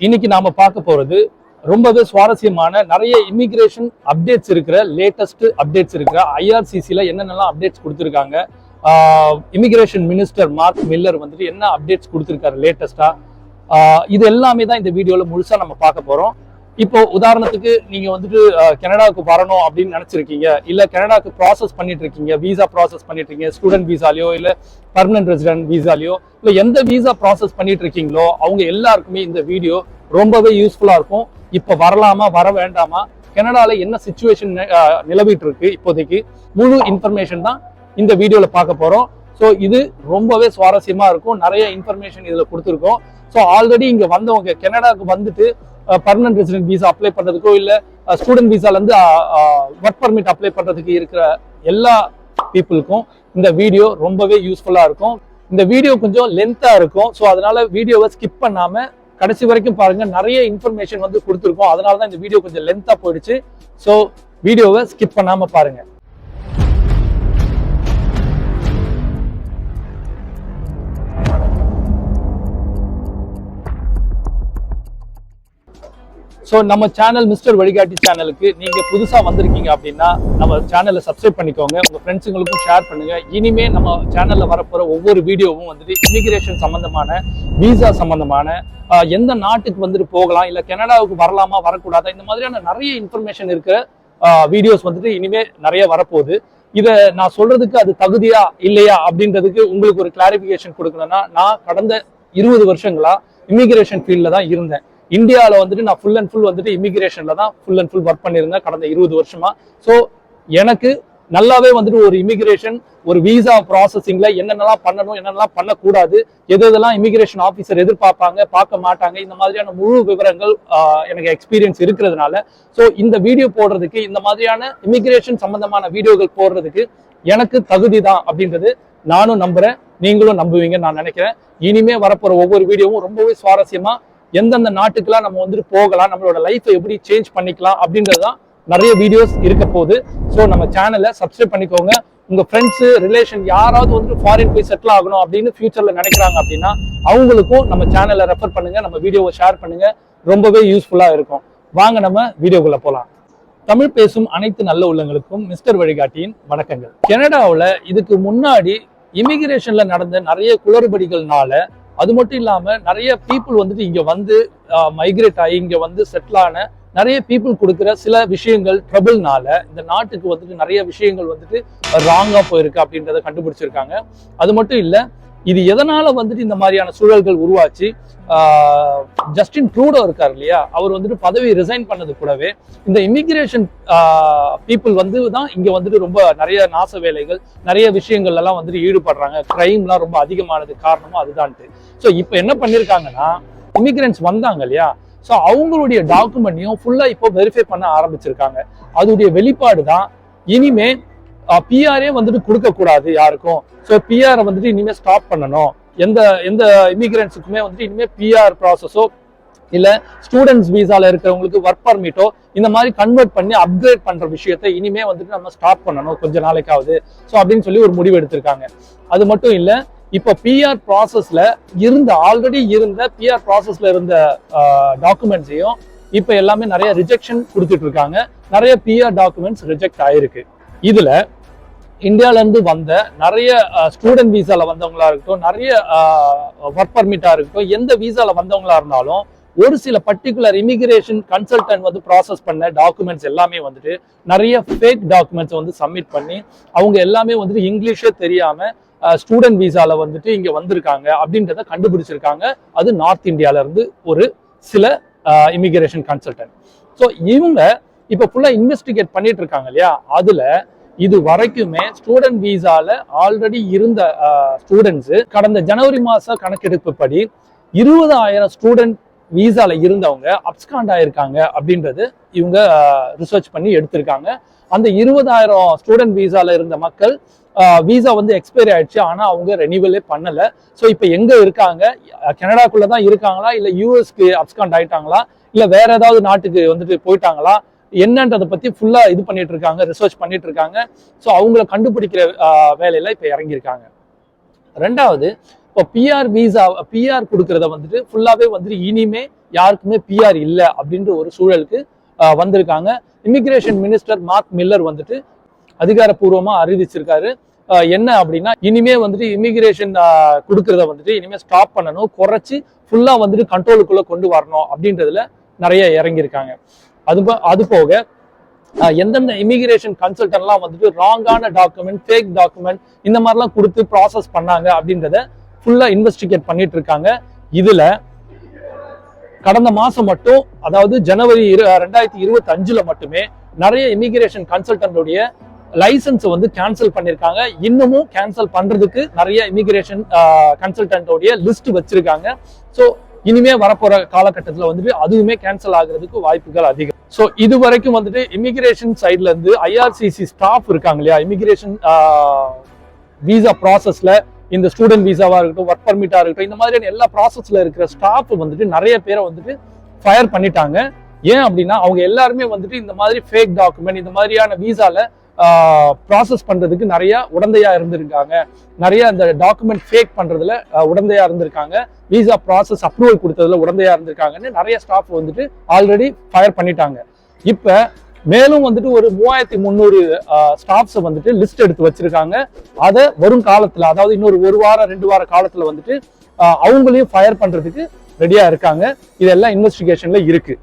இன்னைக்கு நாம பார்க்க போறது ரொம்பவே சுவாரஸ்யமான நிறைய இமிகிரேஷன் அப்டேட்ஸ் இருக்கிற லேட்டஸ்ட் அப்டேட்ஸ் இருக்கிற ஐஆர்சிசில என்னென்னலாம் அப்டேட்ஸ் கொடுத்துருக்காங்க. இமிகிரேஷன் மினிஸ்டர் மார்க் மில்லர் வந்துட்டு என்ன அப்டேட்ஸ் கொடுத்துருக்காரு லேட்டஸ்டா இது எல்லாமே தான் இந்த வீடியோவில் முழுசாக நம்ம பார்க்க போகிறோம் இப்போ உதாரணத்துக்கு நீங்க வந்துட்டு கனடாவுக்கு வரணும் அப்படின்னு நினைச்சிருக்கீங்க. இல்ல கனடாவுக்கு ப்ராசஸ் பண்ணிட்டு இருக்கீங்க. விசா ப்ராசஸ் பண்ணிட்டு இருக்கீங்க. ஸ்டூடெண்ட் விசாலையோ இல்ல பர்மனன்ட் ரெசிடென்ட் விசாலையோ இல்ல எந்த விசா ப்ராசஸ் பண்ணிட்டு இருக்கீங்களோ அவங்க எல்லாருக்குமே இந்த வீடியோ ரொம்பவே யூஸ்ஃபுல்லா இருக்கும். இப்போ வரலாமா வர வேண்டாமா? கனடால என்ன சுச்சுவேஷன் நிலவிட்டு இருக்கு இப்போதைக்கு? முழு இன்ஃபர்மேஷன் தான் இந்த வீடியோல பார்க்க போறோம். ஸோ இது ரொம்பவே சுவாரஸ்யமா இருக்கும். நிறைய இன்ஃபர்மேஷன் இதுல கொடுத்துருக்கோம். ஸோ ஆல்ரெடி இங்க வந்தவங்க கனடாவுக்கு வந்துட்டு பர்மனன்ட் ரெசிடென்ட் விசா அப்ளை பண்றதுக்கோ இல்ல ஸ்டூடெண்ட் விசால இருந்து ஒர்க் பர்மிட் அப்ளை பண்றதுக்கு இருக்கிற எல்லா பீப்புளுக்கும் இந்த வீடியோ ரொம்பவே யூஸ்ஃபுல்லா இருக்கும். இந்த வீடியோ கொஞ்சம் லென்த்தா இருக்கும். ஸோ அதனால வீடியோவை ஸ்கிப் பண்ணாம கடைசி வரைக்கும் பாருங்க. நிறைய இன்ஃபர்மேஷன் வந்து கொடுத்துருக்கோம். அதனால தான் இந்த வீடியோ கொஞ்சம் லென்த்தா போயிடுச்சு. ஸோ வீடியோவை ஸ்கிப் பண்ணாம பாருங்க. ஸோ நம்ம சேனல் மிஸ்டர் வழிகாட்டி சேனலுக்கு நீங்கள் புதுசாக வந்திருக்கீங்க அப்படின்னா நம்ம சேனலை சப்ஸ்கிரைப் பண்ணிக்கோங்க. உங்கள் ஃப்ரெண்ட்ஸுங்களுக்கும் ஷேர் பண்ணுங்கள் இனிமே நம்ம சேனலில் வரப்போகிற ஒவ்வொரு வீடியோவும் வந்துட்டு இமிகிரேஷன் சம்மந்தமான விசா சம்மந்தமான எந்த நாட்டுக்கு வந்துட்டு போகலாம் இல்லை கனடாவுக்கு வரலாமா வரக்கூடாதா இந்த மாதிரியான நிறைய இன்ஃபர்மேஷன் இருக்கிற வீடியோஸ் வந்துட்டு இனிமே நிறைய வரப்போகுது. இதை நான் சொல்றதுக்கு அது தகுதியா இல்லையா அப்படின்றதுக்கு உங்களுக்கு ஒரு கிளாரிபிகேஷன் கொடுக்கணும்னா நான் கடந்த இருபது வருஷங்களா இமிகிரேஷன் ஃபீல்டில் தான் இருந்தேன். இந்தியாவில் வந்துட்டு நான் ஃபுல் அண்ட் ஃபுல் வந்துட்டு இமிகிரேஷன்ல தான் ஃபுல் அண்ட் ஃபுல் ஒர்க் பண்ணியிருந்தேன் கடந்த இருபது வருஷமா. ஸோ எனக்கு நல்லாவே வந்துட்டு ஒரு இமிகிரேஷன் ஒரு விசா ப்ராசஸிங்ல என்னென்னலாம் பண்ணணும் என்னென்னலாம் பண்ணக்கூடாது எது எதெல்லாம் இமிகிரேஷன் ஆஃபீஸர் எதிர்பார்ப்பாங்க பார்க்க மாட்டாங்க இந்த மாதிரியான முழு விவரங்கள் ஆஹ், எனக்கு எக்ஸ்பீரியன்ஸ் இருக்கிறதுனால. ஸோ இந்த வீடியோ போடுறதுக்கு இந்த மாதிரியான இமிகிரேஷன் சம்பந்தமான வீடியோகள் போடுறதுக்கு எனக்கு தகுதி தான் அப்படின்றது நானும் நம்புறேன் நீங்களும் நம்புவீங்கன்னு நான் நினைக்கிறேன். இனிமே வரப்போற ஒவ்வொரு வீடியோவும் ரொம்பவே சுவாரஸ்யமா எந்தெந்த நாட்டுக்கெல்லாம் நம்ம வந்துட்டு போகலாம் நம்மளோட லைஃப்பை எப்படி சேஞ்ச் பண்ணிக்கலாம் அப்படின்றது தான் நிறைய வீடியோஸ் இருக்க போகுது. ஸோ நம்ம சேனலை சப்ஸ்கிரைப் பண்ணிக்கோங்க. உங்க ஃப்ரெண்ட்ஸு ரிலேஷன் யாராவது வந்துட்டு ஃபாரின் போய் செட்டில் ஆகணும் அப்படின்னு ஃபியூச்சர்ல நினைக்கிறாங்க அப்படின்னா அவங்களுக்கும் நம்ம சேனலை ரெஃபர் பண்ணுங்க நம்ம வீடியோவை ஷேர் பண்ணுங்க. ரொம்பவே யூஸ்ஃபுல்லாக இருக்கும். வாங்க நம்ம வீடியோக்குள்ள போகலாம் தமிழ் பேசும் அனைத்து நல்ல உள்ளங்களுக்கும் மிஸ்டர் வழிகாட்டியின் வணக்கங்கள். கனடாவில் இதுக்கு முன்னாடி இமிகிரேஷன்ல நடந்த நிறைய குளறுபடிகள்னால அது மட்டும் இல்லாம நிறைய பீப்புள் வந்துட்டு இங்க வந்து மைக்ரேட் ஆகி இங்க வந்து செட்டில் ஆன நிறைய பீப்புள் கொடுக்குற சில விஷயங்கள் ட்ரபிள்னால இந்த நாட்டுக்கு வந்துட்டு நிறைய விஷயங்கள் வந்துட்டு ராங்காக போயிருக்கு அப்படின்றத கண்டுபிடிச்சிருக்காங்க. அது மட்டும் இல்ல இது எதனால வந்துட்டு இந்த மாதிரியான சூழல்கள் உருவாச்சு? ஜஸ்டின் ட்ரூடோ இருக்கார் இல்லையா? அவர் வந்துட்டு பதவி ரிசைன் பண்ணது கூடவே இந்த இமிகிரேஷன் பீப்புள் வந்து தான் இங்கே வந்துட்டு ரொம்ப நிறைய நாச வேலைகள் நிறைய விஷயங்கள் எல்லாம் வந்துட்டு ஈடுபடுறாங்க. கிரைம்லாம் ரொம்ப அதிகமானது காரணமும் அதுதான்ட்டு. ஸோ இப்போ என்ன பண்ணியிருக்காங்கன்னா இமிகிரன்ஸ் வந்தாங்க இல்லையா? ஸோ அவங்களுடைய டாக்குமெண்ட்டையும் ஃபுல்லாக இப்போ வெரிஃபை பண்ண ஆரம்பிச்சிருக்காங்க. அதோடைய வெளிப்பாடு தான் இனிமே பிஆரே வந்துட்டு கொடுக்க கூடாது யாருக்கும். ஸோ பிஆரை வந்துட்டு இனிமே ஸ்டாப் பண்ணணும். எந்த எந்த இமிகிரன்ஸுக்குமே வந்துட்டு இனிமே பிஆர் ப்ராசஸோ இல்ல ஸ்டூடெண்ட்ஸ் விசால இருக்கிறவங்களுக்கு ஒர்க் பர்மிட்டோ இந்த மாதிரி கன்வெர்ட் பண்ணி அப்கிரேட் பண்ற விஷயத்தை இனிமே வந்துட்டு நம்ம ஸ்டாப் பண்ணணும் கொஞ்ச நாளைக்காவது. ஸோ அப்படின்னு சொல்லி ஒரு முடிவு எடுத்திருக்காங்க. அது மட்டும் இல்ல இப்போ பிஆர் ப்ராசஸ்ல இருந்த ஆல்ரெடி இருந்த பிஆர் ப்ராசஸ்ல இருந்த டாக்குமெண்ட்ஸையும் இப்போ எல்லாமே நிறைய ரிஜெக்ஷன் கொடுத்துட்டு இருக்காங்க. நிறைய பிஆர் டாக்குமெண்ட்ஸ் ரிஜெக்ட் ஆயிருக்கு. இதுல இந்தியாவிலேருந்து வந்த நிறைய ஸ்டூடெண்ட் வீசாவில் வந்தவங்களா இருக்கட்டும் நிறைய ஒர்க் பர்மிட்டாக இருக்கட்டும் எந்த வீசாவில் வந்தவங்களா இருந்தாலும் ஒரு சில பர்டிகுலர் இமிகிரேஷன் கன்சல்டன்ட் வந்து ப்ராசஸ் பண்ண டாக்குமெண்ட்ஸ் எல்லாமே வந்துட்டு நிறைய ஃபேக் டாக்குமெண்ட்ஸ் வந்து சப்மிட் பண்ணி அவங்க எல்லாமே வந்துட்டு இங்கிலீஷே தெரியாமல் ஸ்டூடெண்ட் வீசாவில் வந்துட்டு இங்கே வந்திருக்காங்க அப்படின்றத கண்டுபிடிச்சிருக்காங்க. அது நார்த் இந்தியாவிலேருந்து ஒரு சில இமிகிரேஷன் கன்சல்டன்ட் ஸோ இவங்க இப்போ ஃபுல்லாக இன்வெஸ்டிகேட் பண்ணிட்டு இருக்காங்க இல்லையா? அதில் இது வரைக்குமே ஸ்டூடெண்ட் விசால ஆல்ரெடி இருந்த ஸ்டூடெண்ட்ஸ் கடந்த ஜனவரி மாச கணக்கெடுப்பு படி இருபதாயிரம் ஸ்டூடெண்ட் விசால இருந்தவங்க அப்ஸ்காண்ட் ஆயிருக்காங்க அப்படின்றது இவங்க ரிசர்ச் பண்ணி எடுத்திருக்காங்க. அந்த இருபதாயிரம் ஸ்டூடெண்ட் விசால இருந்த மக்கள் விசா வந்து எக்ஸ்பைரி ஆயிடுச்சு. ஆனால் அவங்க ரெனியூவலே பண்ணலை. ஸோ இப்போ எங்கே இருக்காங்க? கனடாக்குள்ளே தான் இருக்காங்களா? இல்லை யூஎஸ்க்கு அப்ஸ்காண்ட் ஆயிட்டாங்களா? இல்லை வேற ஏதாவது நாட்டுக்கு வந்துட்டு போயிட்டாங்களா? என்னன்றதை பத்தி ஃபுல்லா இது பண்ணிட்டு இருக்காங்க ரிசர்ச் பண்ணிட்டு இருக்காங்க ஸோ அவங்கள கண்டுபிடிக்கிற ஆஹ், வேலையில இப்போ இறங்கியிருக்காங்க. ரெண்டாவது இப்போ பிஆர் விசா பிஆர் கொடுக்கறத வந்துட்டு ஃபுல்லாவே வந்துட்டு இனிமே யாருக்குமே பிஆர் இல்லை அப்படின்ற ஒரு சூழலுக்கு வந்திருக்காங்க. இமிகிரேஷன் மினிஸ்டர் மார்க் மில்லர் வந்துட்டு அதிகாரப்பூர்வமா அறிவிச்சிருக்காரு. என்ன அப்படின்னா இனிமே வந்துட்டு இமிகிரேஷன் கொடுக்கறத வந்துட்டு இனிமே ஸ்டாப் பண்ணணும் குறைச்சி ஃபுல்லா வந்துட்டு கண்ட்ரோலுக்குள்ள கொண்டு வரணும் அப்படின்றதுல நிறைய இறங்கியிருக்காங்க. அது அது போக எந்தெந்த இமிகிரேஷன் கன்சல்டன்ட்லாம் வந்துட்டு ராங்கான டாக்குமெண்ட் ஃபேக் டாக்குமெண்ட் இந்த மாதிரிலாம் கொடுத்து ப்ராசஸ் பண்ணாங்க அப்படின்றத ஃபுல்லாக இன்வெஸ்டிகேட் பண்ணிட்டு இருக்காங்க. இதில் கடந்த மாதம் மட்டும் அதாவது ஜனவரி இரு ரெண்டாயிரத்தி இருபத்தி அஞ்சுல மட்டுமே நிறைய இமிகிரேஷன் கன்சல்டன்டோடைய லைசன்ஸ் வந்து கேன்சல் பண்ணியிருக்காங்க இன்னமும் கேன்சல் பண்ணுறதுக்கு நிறைய இமிகிரேஷன் கன்சல்டன்டோடைய லிஸ்ட் வச்சிருக்காங்க. ஸோ இனிமே வரப்போற காலகட்டத்தில் வந்துட்டு அதுவுமே கேன்சல் ஆகுறதுக்கு வாய்ப்புகள் அதிகம். ஸோ இது வரைக்கும் வந்துட்டு இமிகிரேஷன் சைட்ல இருந்து ஐஆர்சிசி ஸ்டாஃப் இருக்காங்க இல்லையா? இமிகிரேஷன் விசா ப்ராசஸ்ல இந்த ஸ்டூடெண்ட் விசாவா இருக்கட்டும் ஒர்க் பர்மிட்டா இருக்கட்டும் இந்த மாதிரியான எல்லா ப்ராசஸ்ல இருக்கிற ஸ்டாஃப் வந்துட்டு நிறைய பேரை வந்துட்டு ஃபயர் பண்ணிட்டாங்க. ஏன் அப்படின்னா அவங்க எல்லாருமே வந்துட்டு இந்த மாதிரி ஃபேக் டாக்குமெண்ட் இந்த மாதிரியான விசால ப்ராசஸ் பண்ணுறதுக்கு நிறைய உடந்தையாக இருந்திருக்காங்க. நிறைய அந்த டாக்குமெண்ட் ஃபேக் பண்ணுறதுல உடந்தையாக இருந்திருக்காங்க. விசா ப்ராசஸ் அப்ரூவல் கொடுத்ததுல உடந்தையாக இருந்திருக்காங்கன்னு நிறைய ஸ்டாஃப் வந்துட்டு ஆல்ரெடி ஃபயர் பண்ணிட்டாங்க. இப்போ மேலும் வந்துட்டு ஒரு மூவாயிரத்தி முந்நூறு ஸ்டாஃப்ஸை வந்துட்டு லிஸ்ட் எடுத்து வச்சிருக்காங்க. அதை வரும் காலத்தில் அதாவது இன்னொரு ஒரு வாரம் ரெண்டு வார காலத்தில் வந்துட்டு அவங்களையும் ஃபயர் பண்ணுறதுக்கு ரெடியாக இருக்காங்க. இதெல்லாம் இன்வெஸ்டிகேஷனில் இருக்குது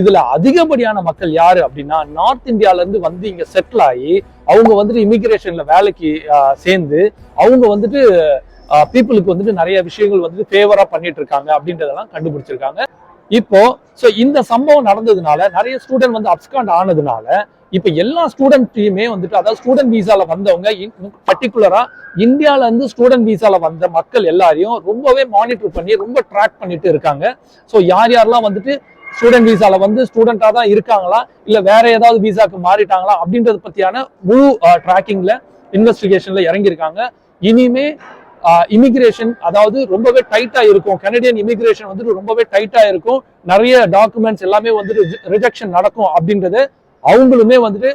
இதுல அதிகப்படியான மக்கள் யாரு அப்படின்னா நார்த் இந்தியால இருந்து வந்து இங்க செட்டில் ஆகி அவங்க வந்துட்டு இமிகிரேஷன்ல வேலைக்கு சேர்ந்து அவங்க வந்துட்டு பீப்புளுக்கு வந்துட்டு நிறைய விஷயங்கள் வந்துட்டு ஃபேவரா பண்ணிட்டு இருக்காங்க அப்படின்றதெல்லாம் கண்டுபிடிச்சிருக்காங்க. இப்போ ஸோ இந்த சம்பவம் நடந்ததுனால நிறைய ஸ்டூடெண்ட் வந்து அப்ஸ்காண்ட் ஆனதுனால இப்போ எல்லா ஸ்டூடெண்ட்டையுமே வந்துட்டு அதாவது ஸ்டூடெண்ட் விசால வந்தவங்க பர்டிகுலரா இந்தியால இருந்து ஸ்டூடெண்ட் விசால வந்த மக்கள் எல்லாரையும் ரொம்பவே மானிட்டர் பண்ணி ரொம்ப ட்ராக் பண்ணிட்டு இருக்காங்க. ஸோ யார் யாரெல்லாம் வந்துட்டு ஸ்டூடெண்ட் விசால வந்து ஸ்டூடெண்டா தான் இருக்காங்களா? இல்ல வேற ஏதாவது விசாக்கு மாறிட்டாங்களா? அப்படின்றத பத்தியான முழு ட்ராக்கிங்ல இன்வெஸ்டிகேஷன்ல இறங்கியிருக்காங்க. இனிமே இமிகிரேஷன் அதாவது ரொம்பவே டைட்டா இருக்கும். கனடியன் இமிகிரேஷன் வந்துட்டு ரொம்பவே டைட்டா இருக்கும். நிறைய டாக்குமெண்ட்ஸ் எல்லாமே வந்துட்டு ரிஜெக்ஷன் நடக்கும் அப்படின்றத அவங்களுமே வந்துட்டு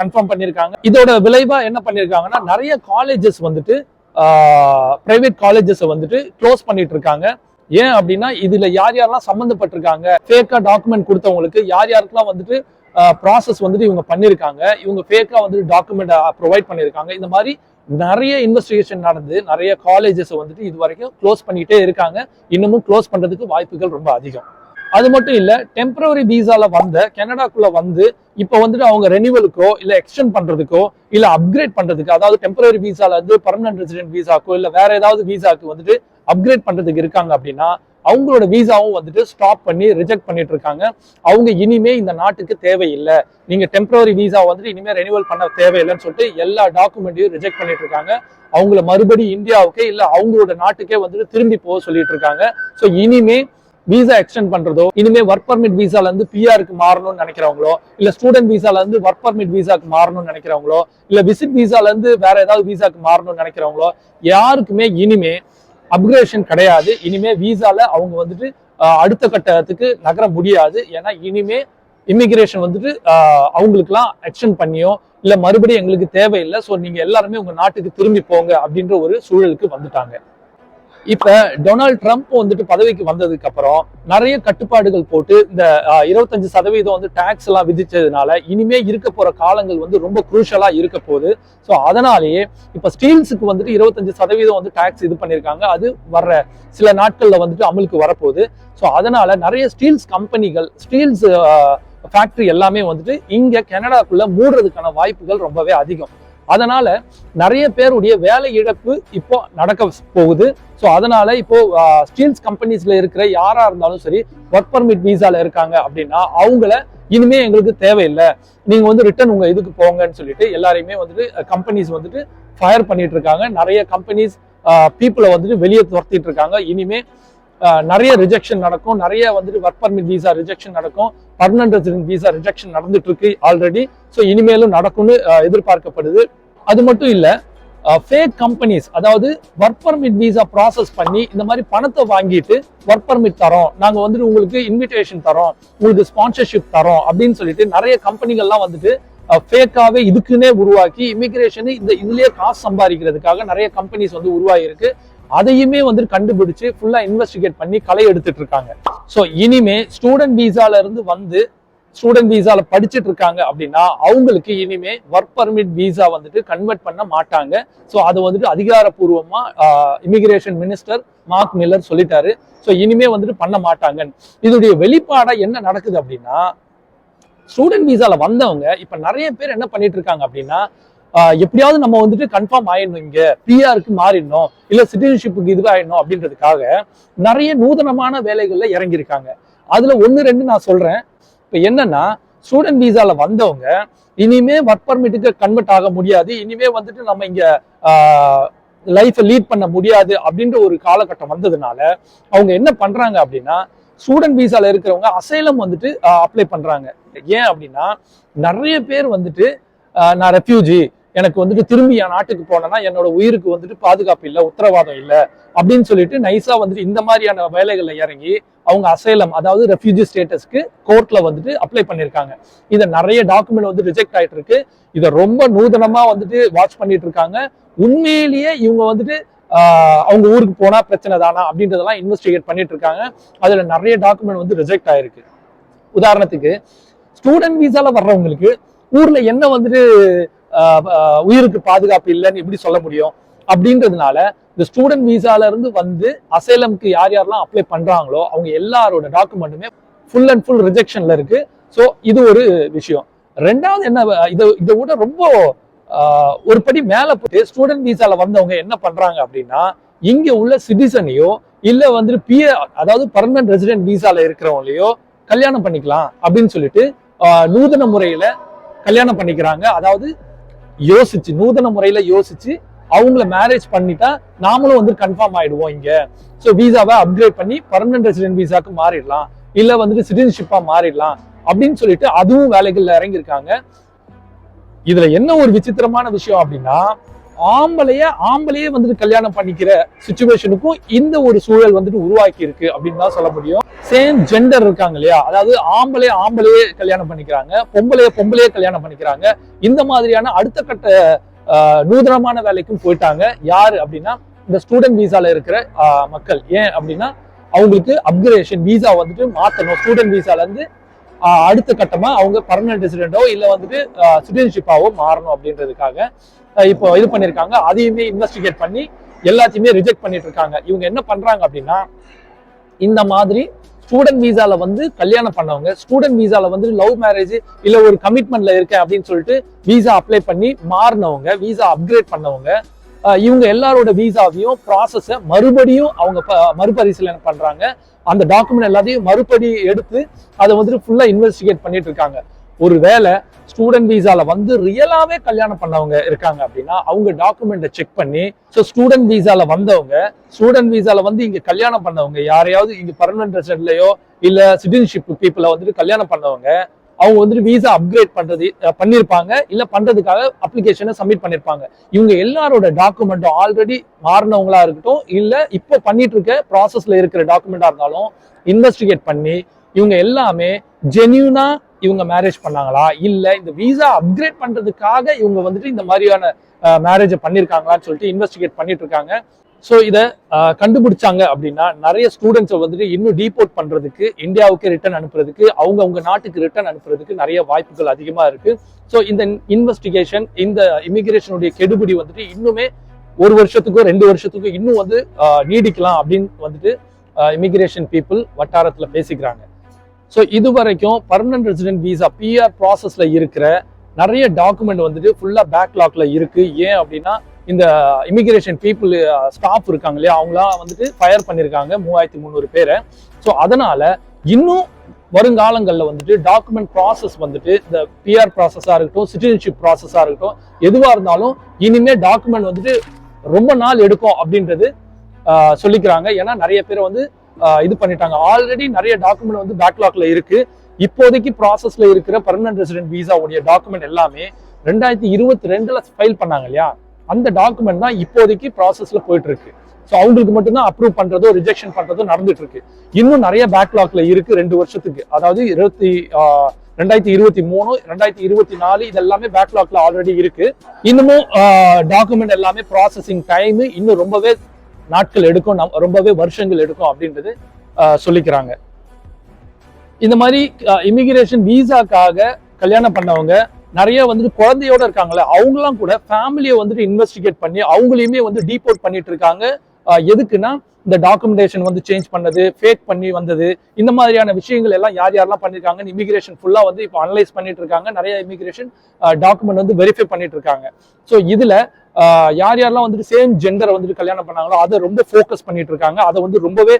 கன்ஃபார்ம் பண்ணியிருக்காங்க. இதோட விளைவா என்ன பண்ணியிருக்காங்கன்னா நிறைய காலேஜஸ் வந்துட்டு பிரைவேட் காலேஜஸ் வந்துட்டு க்ளோஸ் பண்ணிட்டு இருக்காங்க. ஏன் அப்படின்னா இதுல யார் யாரெல்லாம் சம்மந்தப்பட்டிருக்காங்க ஃபேக்கா டாக்குமெண்ட் கொடுத்தவங்களுக்கு யார் யாருக்கெல்லாம் வந்துட்டு ப்ராசஸ் வந்துட்டு இவங்க பண்ணியிருக்காங்க இவங்க ஃபேக்கா வந்துட்டு டாக்குமெண்ட் ப்ரொவைட் பண்ணியிருக்காங்க இந்த மாதிரி நிறைய இன்வெஸ்டிகேஷன் நடந்து நிறைய காலேஜஸ் வந்துட்டு இது வரைக்கும் க்ளோஸ் பண்ணிட்டே இருக்காங்க. இன்னமும் க்ளோஸ் பண்றதுக்கு வாய்ப்புகள் ரொம்ப அதிகம். அது மட்டும் இல்ல டெம்பரவரி விசால வந்த கனடாக்குள்ள வந்து இப்போ வந்துட்டு அவங்க ரெனிவலுக்கோ இல்ல எக்ஸ்டெண்ட் பண்றதுக்கோ இல்ல அப்கிரேட் பண்றதுக்கு அதாவது டெம்பரவரி விசால இருந்து பர்மனன்ட் ரெசிடென்ட் விசாக்கோ இல்ல வேற ஏதாவது விசாக்கு வந்துட்டு அப்கிரேட் பண்றதுக்கு இருக்காங்க அப்படின்னா அவங்களோட விசாவும் வந்துட்டு ஸ்டாப் பண்ணி ரிஜெக்ட் பண்ணிட்டு இருக்காங்க. அவங்க இனிமே இந்த நாட்டுக்கு தேவையில்லை. நீங்க டெம்பரவரி விசா வந்துட்டு இனிமே ரெனிவல் பண்ண தேவையில்லைன்னு சொல்லிட்டு எல்லா டாக்குமெண்ட்டையும் ரிஜெக்ட் பண்ணிட்டு இருக்காங்க. அவங்கள மறுபடி இந்தியாவுக்கே இல்ல அவங்களோட நாட்டுக்கே வந்துட்டு திரும்பி போக சொல்லிட்டு இருக்காங்க. ஸோ இனிமே விசா எக்ஸ்டெண்ட் பண்றதோ இனிமே ஒர்க் பர்மிட் விசால இருந்து பிஆருக்கு மாறணும்னு நினைக்கிறவங்களோ இல்ல ஸ்டூடெண்ட் விசால இருந்து ஒர்க் பர்மிட் விசாக்கு மாறணும்னு நினைக்கிறவங்களோ இல்ல விசிட் விசால இருந்து வேற ஏதாவது விசாக்கு மாறணும்னு நினைக்கிறவங்களோ யாருக்குமே இனிமே அப்கிரேஷன் கிடையாது. இனிமே விசால அவங்க வந்துட்டு அடுத்த கட்டத்துக்கு நகர முடியாது. ஏன்னா இனிமே இமிகிரேஷன் வந்துட்டு அவங்களுக்குலாம் எக்ஸ்டெண்ட் பண்ணியோ இல்லை மறுபடியும் எங்களுக்கு தேவையில்லை. ஸோ நீங்கள் எல்லாருமே உங்கள் நாட்டுக்கு திரும்பி போங்க அப்படின்ற ஒரு சூழலுக்கு வந்துட்டாங்க. இப்ப டொனால்ட் ட்ரம்ப் வந்துட்டு பதவிக்கு வந்ததுக்கு அப்புறம் நிறைய கட்டுப்பாடுகள் போட்டு இந்த இருபத்தஞ்சு சதவீதம் வந்து டாக்ஸ் எல்லாம் விதிச்சதுனால இனிமே இருக்க போற காலங்கள் வந்து ரொம்ப குரூஷலா இருக்க போகுது. ஸோ அதனாலேயே இப்ப ஸ்டீல்ஸுக்கு வந்துட்டு 25% சதவீதம் வந்து டாக்ஸ் இது பண்ணியிருக்காங்க அது வர்ற சில நாட்கள்ல வந்துட்டு அமலுக்கு வரப்போகுது. ஸோ அதனால நிறைய ஸ்டீல்ஸ் கம்பெனிகள் ஸ்டீல்ஸ் ஃபேக்டரி எல்லாமே வந்துட்டு இங்க கனடாக்குள்ள மூடுறதுக்கான வாய்ப்புகள் ரொம்பவே அதிகம். அதனால நிறைய பேருடைய வேலை இழப்பு இப்போ நடக்க போகுது. ஸோ அதனால இப்போ ஸ்டீல்ஸ் கம்பெனிஸ்ல இருக்கிற யாரா இருந்தாலும் சரி ஒர்க் பர்மிட் விசால இருக்காங்க அப்படின்னா அவங்கள இனிமே எங்களுக்கு தேவையில்லை. நீங்க வந்து ரிட்டர்ன் உங்க இதுக்கு போங்கன்னு சொல்லிட்டு எல்லாரையுமே வந்துட்டு கம்பெனிஸ் வந்துட்டு ஃபயர் பண்ணிட்டு இருக்காங்க. நிறைய கம்பெனிஸ் பீப்புளை வந்துட்டு வெளியே துரத்திட்டு இருக்காங்க. இனிமே நிறைய ரிஜெக்ஷன் நடக்கும். நிறைய வந்துட்டு ஒர்க் பர்மிட் விசா ரிஜெக்ஷன் நடக்கும். பர்மனன்ட் ரெசிடென்ட் விசா ரிஜெக்ஷன் நடந்துட்டு இருக்கு ஆல்ரெடி ஸோ இனிமேலும் நடக்கும்னு எதிர்பார்க்கப்படுது. அது மட்டும் இல்ல ஃபேக் கம்பெனிஸ் அதாவது ஒர்க் பர்மிட் விசா ப்ராசஸ் பண்ணி இந்த மாதிரி பணத்தை வாங்கிட்டு ஒர்க் பர்மிட் தரோம். நாங்க வந்துட்டு உங்களுக்கு இன்விடேஷன் தரோம். உங்களுக்கு ஸ்பான்சர்ஷிப் தரோம் அப்படின்னு சொல்லிட்டு நிறைய கம்பெனிகள்லாம் வந்துட்டு ஃபேக்காவே இதுக்குன்னே உருவாக்கி இமிகிரேஷன் இந்த இதுலயே காசு சம்பாதிக்கிறதுக்காக நிறைய கம்பெனிஸ் வந்து உருவாகி இருக்கு அதையுமே வந்து கண்டுபிடிச்சு ஃபுல்லா இன்வெஸ்டிகேட் பண்ணி களை எடுத்துட்டு இருக்காங்க. ஸோ இனிமே ஸ்டூடெண்ட் விசால இருந்து வந்து ஸ்டூடெண்ட் விசால படிச்சுட்டு இருக்காங்க அப்படின்னா அவங்களுக்கு இனிமே ஒர்க் பர்மிட் விசா வந்துட்டு கன்வெர்ட் பண்ண மாட்டாங்க. ஸோ அது வந்துட்டு அதிகாரப்பூர்வமா இமிகிரேஷன் மினிஸ்டர் மார்க் மில்லர் சொல்லிட்டாரு. ஸோ இனிமே வந்துட்டு பண்ண மாட்டாங்க இதோடைய வெளிப்பாடா என்ன நடக்குது அப்படின்னா ஸ்டூடெண்ட் விசால வந்தவங்க இப்ப நிறைய பேர் என்ன பண்ணிட்டு இருக்காங்க அப்படின்னா எப்படியாவது நம்ம வந்துட்டு கன்ஃபார்ம் ஆயிடணும் இங்க. பிஆருக்கு மாறிடணும். இல்ல சிட்டிசன்ஷிப்புக்கு இதுவாயிடணும் அப்படின்றதுக்காக நிறைய நூதனமான வேலைகள்ல இறங்கியிருக்காங்க. அதுல ஒன்னு ரெண்டு நான் சொல்றேன். இப்போ என்னன்னா ஸ்டூடெண்ட் விசால வந்தவங்க இனிமே ஒர்க் பர்மிட்டுக்கு கன்வெர்ட் ஆக முடியாது இனிமே வந்துட்டு நம்ம இங்க லைஃப்பை லீட் பண்ண முடியாது அப்படின்ற ஒரு காலகட்டம் வந்ததுனால அவங்க என்ன பண்றாங்க அப்படின்னா ஸ்டூடெண்ட் விசால இருக்கிறவங்க அசைலம் வந்துட்டு அப்ளை பண்றாங்க. ஏன் அப்படின்னா நிறைய பேர் வந்துட்டு நான் ரெஃப்யூஜி எனக்கு வந்துட்டு திரும்பி என் நாட்டுக்கு போனேன்னா என்னோட உயிருக்கு வந்துட்டு பாதுகாப்பு இல்லை உத்தரவாதம் இல்லை அப்படின்னு சொல்லிட்டு நைஸா வந்துட்டு இந்த மாதிரியான வேலைகளில் இறங்கி அவங்க அசைலம் அதாவது ரெஃப்யூஜி ஸ்டேட்டஸ்க்கு கோர்ட்ல வந்துட்டு அப்ளை பண்ணியிருக்காங்க இதை நிறைய டாக்குமெண்ட் வந்து ரிஜெக்ட் ஆயிட்டு இருக்கு. இதை ரொம்ப நூதனமா வந்துட்டு வாட்ச் பண்ணிட்டு இருக்காங்க. உண்மையிலேயே இவங்க வந்துட்டு அவங்க ஊருக்கு போனா பிரச்சனை தானா அப்படின்றதெல்லாம் இன்வெஸ்டிகேட் பண்ணிட்டு இருக்காங்க. அதுல நிறைய டாக்குமெண்ட் வந்து ரிஜெக்ட் ஆயிருக்கு. உதாரணத்துக்கு ஸ்டூடெண்ட் விசால வர்றவங்களுக்கு ஊர்ல என்ன வந்துட்டு உயிருக்கு பாதுகாப்பு இல்லைன்னு எப்படி சொல்ல முடியும்? அப்படின்றதுனால இந்த ஸ்டூடெண்ட் விசால இருந்து வந்து அசைலம்க்கு யார் யாரெல்லாம் அப்ளை பண்றாங்களோ அவங்க எல்லாரோட டாக்குமெண்ட்டுமே ஃபுல் அண்ட் ஃபுல் ரிஜெக்ஷன்ல இருக்கு. ஸோ இது ஒரு விஷயம். ரெண்டாவது என்ன இதை இதை விட ரொம்ப ஆஹ் ஒரு படி மேல போட்டு ஸ்டூடெண்ட் விசால வந்தவங்க என்ன பண்றாங்க அப்படின்னா இங்க உள்ள சிட்டிசனையோ இல்ல வந்துட்டு பிஏ அதாவது பர்மனன்ட் ரெசிடென்ட் விசால இருக்கிறவங்களையோ கல்யாணம் பண்ணிக்கலாம் அப்படின்னு சொல்லிட்டு நூதன முறையில கல்யாணம் பண்ணிக்கிறாங்க. அதாவது யோசிச்சு நூதன முறையில யோசிச்சு அவங்கள மேரேஜ் பண்ணிட்டா நாமளும் வந்து கன்ஃபார்ம் ஆயிடுவோம் இங்க. ஸோ விசாவை அப்கிரேட் பண்ணி பர்மனன்ட் ரெசிடென்ட் விசாக்கு மாறிடலாம். இல்ல வந்துட்டு சிட்டிசன்ஷிப்பா மாறிடலாம் அப்படின்னு சொல்லிட்டு அதுவும் வேலைகள்ல இறங்கியிருக்காங்க. இதுல என்ன ஒரு விசித்திரமான விஷயம் அப்படின்னா ஆம்பளைய ஆம்பளையே வந்துட்டு கல்யாணம் பண்ணிக்கிற சுச்சுவேஷனுக்கும் இந்த ஒரு சூழல் வந்துட்டு உருவாக்கி இருக்கு அப்படின்னு தான் சொல்ல முடியும். சேம் ஜெண்டர் இருக்காங்க இல்லையா? அதாவது ஆம்பளைய ஆம்பளையே கல்யாணம் பண்ணிக்கிறாங்க பொம்பளைய பொம்பளையே கல்யாணம் பண்ணிக்கிறாங்க. இந்த மாதிரியான அடுத்த கட்ட ஆஹ், நூதனமான வேலைக்கும் போயிட்டாங்க. யாரு அப்படின்னா இந்த ஸ்டூடெண்ட் விசால இருக்கிற ஆஹ், மக்கள். ஏன் அப்படின்னா அவங்களுக்கு அப்கிரேஷன் விசா வந்துட்டு மாத்தணும். ஸ்டூடெண்ட் விசால இருந்து அடுத்த கட்டமா அவங்க பர்மனன்ட் ரெசிடென்டோ இல்லை வந்துட்டு சிட்டிசன்ஷிப்பாவோ மாறணும் அப்படின்றதுக்காக இப்போ இது பண்ணியிருக்காங்க அதையுமே இன்வெஸ்டிகேட் பண்ணி எல்லாத்தையுமே ரிஜெக்ட் பண்ணிட்டு இருக்காங்க இவங்க என்ன பண்றாங்க அப்படின்னா இந்த மாதிரி ஸ்டூடெண்ட் விசால வந்து கல்யாணம் பண்ணவங்க ஸ்டூடெண்ட் விசால வந்து லவ் மேரேஜ் இல்ல ஒரு கமிட்மெண்ட்ல இருக்கேன் அப்படின்னு சொல்லிட்டு வீசா அப்ளை பண்ணி மாறினவங்க வீசா அப்கிரேட் பண்ணவங்க இவங்க எல்லாரோட விசாவையும் ப்ராசஸை மறுபடியும் அவங்க ப- மறுபரிசீலனை பண்ணுறாங்க அந்த டாக்குமெண்ட் எல்லாத்தையும் மறுபடி எடுத்து அதை வந்துட்டு ஃபுல்லாக இன்வெஸ்டிகேட் பண்ணிட்டு இருக்காங்க. ஒருவேளை ஸ்டூடெண்ட் விசால வந்து ரியலாவே கல்யாணம் பண்ணவங்க இருக்காங்க அப்படின்னா அவங்க டாக்குமெண்ட்டை செக் பண்ணி ஸோ ஸ்டூடெண்ட் விசால வந்தவங்க ஸ்டூடெண்ட் விசால வந்து இங்க கல்யாணம் பண்ணவங்க யாரையாவது இங்க பர்மனன்ட் ரெசிடென்ட்லயோ இல்ல சிட்டிசன்ஷிப் பீப்புளை வந்துட்டு கல்யாணம் பண்ணவங்க அவங்க வந்துட்டு விசா அப்கிரேட் பண்றது பண்ணியிருப்பாங்க பண்ணிருப்பாங்க. இல்ல பண்றதுக்காக அப்ளிகேஷனை சப்மிட் பண்ணிருப்பாங்க. இவங்க எல்லாரோட டாக்குமெண்ட்டும் ஆல்ரெடி மாறினவங்களா இருக்கட்டும் இல்ல இப்போ பண்ணிட்டு இருக்க ப்ராசஸ்ல இருக்கிற டாக்குமெண்டா இருந்தாலும் இன்வெஸ்டிகேட் பண்ணி இவங்க எல்லாமே ஜென்யூனா இவங்க மேரேஜ் பண்ணாங்களா? இல்ல இந்த விசா அப்கிரேட் பண்றதுக்காக இவங்க வந்துட்டு இந்த மாதிரியான மேரேஜை பண்ணிருக்காங்களான்னு சொல்லிட்டு இன்வெஸ்டிகேட் பண்ணிட்டு இருக்காங்க ஸோ இதை கண்டுபிடிச்சாங்க அப்படின்னா நிறைய ஸ்டூடெண்ட்ஸை வந்துட்டு இன்னும் டீபோர்ட் பண்ணுறதுக்கு இந்தியாவுக்கு ரிட்டர்ன் அனுப்புறதுக்கு அவங்க அவங்க நாட்டுக்கு ரிட்டர்ன் அனுப்புறதுக்கு நிறைய வாய்ப்புகள் அதிகமாக இருக்கு. ஸோ இந்த இன்வெஸ்டிகேஷன் இந்த இமிகிரேஷனுடைய கெடுபிடி வந்துட்டு இன்னுமே ஒரு வருஷத்துக்கும் ரெண்டு வருஷத்துக்கும் இன்னும் வந்து நீடிக்கலாம் அப்படின்னு வந்துட்டு இமிகிரேஷன் பீப்புள் வட்டாரத்தில் பேசிக்கிறாங்க. ஸோ இது வரைக்கும் பர்மனன்ட் ரெசிடென்ட் விசா பிஆர் ப்ராசஸில் இருக்கிற நிறைய டாக்குமெண்ட் வந்துட்டு ஃபுல்லாக பேக்லாக்ல இருக்கு. ஏன் அப்படின்னா இந்த இமிகிரேஷன் பீப்புள் ஸ்டாஃப் இருக்காங்க இல்லையா அவங்களாம் வந்துட்டு ஃபயர் பண்ணியிருக்காங்க மூவாயிரத்தி முந்நூறு பேரை. ஸோ அதனால இன்னும் வருங்காலங்களில் வந்துட்டு டாக்குமெண்ட் ப்ராசஸ் வந்துட்டு இந்த பிஆர் ப்ராசஸாக இருக்கட்டும் சிட்டிசன்ஷிப் ப்ராசஸாக இருக்கட்டும் எதுவாக இருந்தாலும் இனிமேல் டாக்குமெண்ட் வந்துட்டு ரொம்ப நாள் எடுக்கும் அப்படின்றது சொல்லிக்கிறாங்க. ஏன்னா நிறைய பேர் வந்து இது பண்ணிட்டாங்க. ஆல்ரெடி நிறைய டாக்குமெண்ட் வந்து பேக்லாக்ல இருக்கு. இப்போதைக்கு ப்ராசஸ்ல இருக்கிற பர்மனன்ட் ரெசிடென்ட் உடைய டாக்குமெண்ட் எல்லாமே ரெண்டாயிரத்தி இருபத்தி ரெண்டுல ஃபைல் பண்ணாங்க இல்லையா? அந்த டாக்குமெண்ட் தான் இப்போதைக்கு ப்ராசஸ்ல போயிட்டு இருக்கு ஸோ அவங்களுக்கு மட்டும்தான் அப்ரூவ் பண்றதோ ரிஜெக்ஷன் பண்றதோ நடந்துட்டு இருக்கு இன்னும் நிறைய பேக்லாக்ல இருக்கு ரெண்டு வருஷத்துக்கு. அதாவது இருபத்தி ஆஹ், ரெண்டாயிரத்தி இருபத்தி மூணு ரெண்டாயிரத்தி இருபத்தி நாலு இது எல்லாமே பேக்லாக்ல ஆல்ரெடி இருக்கு. இன்னமும் டாக்குமெண்ட் எல்லாமே ப்ராசஸிங் டைம் இன்னும் ரொம்பவே நாட்கள் எடுக்கும் நம்- ரொம்பவே வருஷங்கள் எடுக்கும் அப்படின்றது ஆஹ் சொல்லிக்கிறாங்க. இந்த மாதிரி இமிகிரேஷன் வீசாக்காக கல்யாணம் பண்ணவங்க நிறைய வந்துட்டு குழந்தையோட இருக்காங்களே அவங்களாம் கூட ஃபேமிலியை வந்துட்டு இன்வெஸ்டிகேட் பண்ணி அவங்களையுமே வந்து டீபோர்ட் பண்ணிட்டு இருக்காங்க. எதுக்குன்னா இந்த டாக்குமெண்டேஷன் வந்து சேஞ்ச் பண்ணது ஃபேக் பண்ணி வந்தது இந்த மாதிரியான விஷயங்கள் எல்லாம் யார் யாரெல்லாம் பண்ணியிருக்காங்கன்னு இமிகிரேஷன் ஃபுல்லாக வந்து இப்போ அனலைஸ் பண்ணிட்டு இருக்காங்க. நிறைய இமிகிரேஷன் டாக்குமெண்ட் வந்து வெரிஃபை பண்ணிட்டு இருக்காங்க. ஸோ இதில் யார் யாரெல்லாம் வந்துட்டு சேம் ஜெண்டரை வந்துட்டு கல்யாணம் பண்ணாங்களோ அதை ரொம்ப ஃபோக்கஸ் பண்ணிட்டு இருக்காங்க. அதை வந்து ரொம்பவே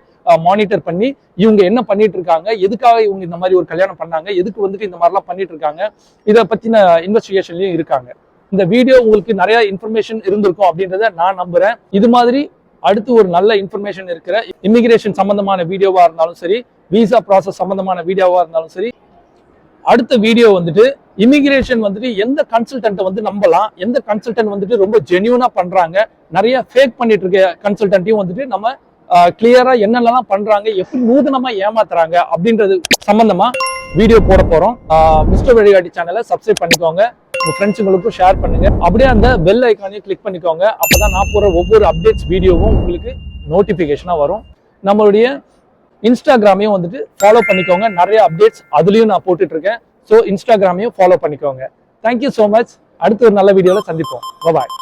மானிட்டர் பண்ணி இவங்க என்ன பண்ணிட்டு இருக்காங்க எதுக்காக இவங்க இந்த மாதிரி ஒரு கல்யாணம் பண்ணாங்க எதுக்கு வந்துட்டு இந்த மாதிரிலாம் பண்ணிட்டு இருக்காங்க இதை பற்றின இன்வெஸ்டிகேஷன்லையும் இருக்காங்க. இந்த வீடியோ உங்களுக்கு நிறைய இன்ஃபர்மேஷன் இருந்திருக்கும் அப்படின்றத நான் நம்புறேன். இது மாதிரி அடுத்து ஒரு நல்ல இன்ஃபர்மேஷன் இருக்கிற இமிகிரேஷன் சம்பந்தமான வீடியோவாக இருந்தாலும் சரி விசா ப்ராசஸ் சம்பந்தமான வீடியோவாக இருந்தாலும் சரி அடுத்த வீடியோ வந்துட்டு இமிகிரேஷன் வந்துட்டு எந்த கன்சல்டன்ட்டை வந்து நம்பலாம் எந்த கன்சல்டன்ட் வந்துட்டு ரொம்ப ஜென்யூனாக பண்ணுறாங்க நிறைய ஃபேக் பண்ணிட்டு இருக்க கன்சல்டன்ட்டையும் வந்துட்டு நம்ம கிளியராக என்னென்னலாம் பண்ணுறாங்க எப்படி நூதனமாக ஏமாத்துறாங்க அப்படின்றது சம்மந்தமாக வீடியோ போட போகிறோம் மிஸ்டர் வழிகாட்டி சேனலை சப்ஸ்கிரைப் பண்ணிக்கோங்க. உங்கள் ஃப்ரெண்ட்ஸுங்களுக்கும் ஷேர் பண்ணுங்கள் அப்படியே அந்த பெல் ஐக்கானையும் கிளிக் பண்ணிக்கோங்க. அப்போ தான் நான் போகிற ஒவ்வொரு அப்டேட்ஸ் வீடியோவும் உங்களுக்கு நோட்டிஃபிகேஷனாக வரும். நம்மளுடைய இன்ஸ்டாகிராமையும் வந்துட்டு ஃபாலோ பண்ணிக்கோங்க. நிறைய அப்டேட்ஸ் அதுலேயும் நான் போட்டுட்ருக்கேன். ஸோ இன்ஸ்டாகிராமையும் ஃபாலோ பண்ணிக்கோங்க. தேங்க்யூ ஸோ மச் அடுத்த ஒரு நல்ல வீடியோவில் சந்திப்போம். பாய்